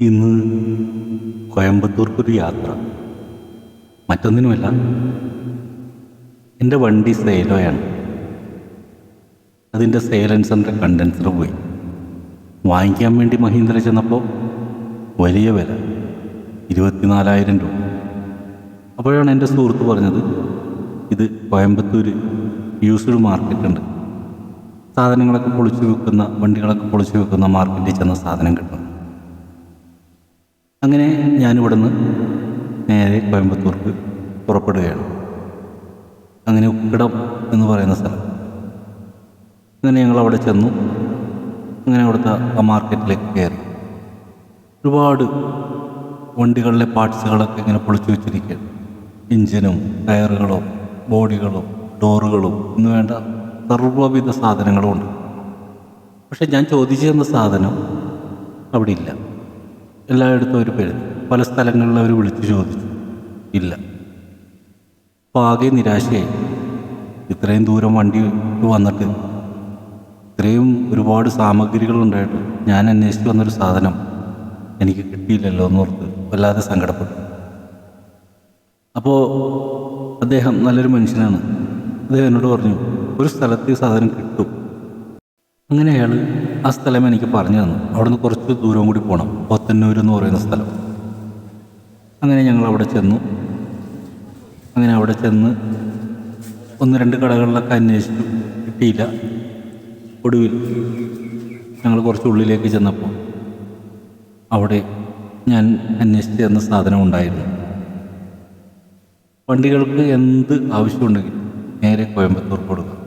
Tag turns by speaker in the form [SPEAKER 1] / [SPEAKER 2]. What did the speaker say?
[SPEAKER 1] ഇന്ന് കോയമ്പത്തൂർക്കൊരു യാത്ര. മറ്റൊന്നിനുമല്ല എന്റെ വണ്ടി സേലോയാണ്. അതിന്റെ സൈലൻസറിന്റെ കണ്ടൻസർ പോയി. വാങ്ങിക്കാൻ വേണ്ടി മഹീന്ദ്ര ചെന്നപ്പോൾ വലിയ വില ഇരുപത്തിനാലായിരം രൂപ. അപ്പോഴാണ് എന്റെ സുഹൃത്ത് പറഞ്ഞത് ഇത് കോയമ്പത്തൂർ യൂസ്ഡ് മാർക്കറ്റ് ഉണ്ട്. സാധനങ്ങളൊക്കെ പൊളിച്ചു വെക്കുന്ന വണ്ടികളൊക്കെ പൊളിച്ചു വെക്കുന്ന മാർക്കറ്റിൽ ചെന്ന സാധനം കിട്ടും. അങ്ങനെ ഞാനിവിടെ നിന്ന് നേരെ കോയമ്പത്തൂർക്ക് പുറപ്പെടുകയാണ്. അങ്ങനെ ഉക്കിടം എന്ന് പറയുന്ന സ്ഥലം. അങ്ങനെ ഞങ്ങൾ അവിടെ ചെന്നു. അങ്ങനെ അവിടുത്തെ ആ മാർക്കറ്റിലേക്ക് കയറി. ഒരുപാട് വണ്ടികളിലെ പാർട്സുകളൊക്കെ ഇങ്ങനെ പൊളിച്ചു വെച്ചിരിക്കുകയാണ്. എഞ്ചിനും ടയറുകളും ബോഡികളും ഡോറുകളും എന്ന് വേണ്ട സർവവിധ സാധനങ്ങളും ഉണ്ട്. പക്ഷെ ഞാൻ ചോദിച്ചു തന്ന സാധനം അവിടെ ഇല്ല എല്ലായിടത്തും അവർ പേര് പല സ്ഥലങ്ങളിൽ അവർ വിളിച്ചു ചോദിച്ചു. ഇല്ല. അപ്പോൾ ആകെ നിരാശയായി. ഇത്രയും ദൂരം വണ്ടി വന്നിട്ട് ഇത്രയും ഒരുപാട് സാമഗ്രികൾ ഉണ്ടായിട്ട് ഞാൻ അന്വേഷിച്ച് വന്നൊരു സാധനം എനിക്ക് കിട്ടിയില്ലല്ലോ എന്നോർത്ത് വല്ലാതെ സങ്കടപ്പെട്ടു. അപ്പോൾ അദ്ദേഹം നല്ലൊരു മനുഷ്യനാണ്. അദ്ദേഹം എന്നോട് പറഞ്ഞു ഒരു സ്ഥലത്ത് സാധനം കിട്ടും. അങ്ങനെയാണ് ആ സ്ഥലം എനിക്ക് പറഞ്ഞു തന്നു. അവിടുന്ന് കുറച്ച് ദൂരം കൂടി പോകണം പോത്തന്നൂർ എന്ന് പറയുന്ന സ്ഥലം. അങ്ങനെ ഞങ്ങൾ അവിടെ ചെന്നു. അങ്ങനെ അവിടെ ചെന്ന് ഒന്ന് രണ്ട് കടകളിലൊക്കെ അന്വേഷിച്ചു. കിട്ടിയില്ല. ഒടുവിൽ ഞങ്ങൾ കുറച്ച് ഉള്ളിലേക്ക് ചെന്നപ്പോൾ അവിടെ ഞാൻ അന്വേഷിച്ച് തന്ന സാധനം ഉണ്ടായിരുന്നു. വണ്ടികൾക്ക് എന്ത് ആവശ്യമുണ്ടെങ്കിലും നേരെ കോയമ്പത്തൂർ കൊടുക്കുക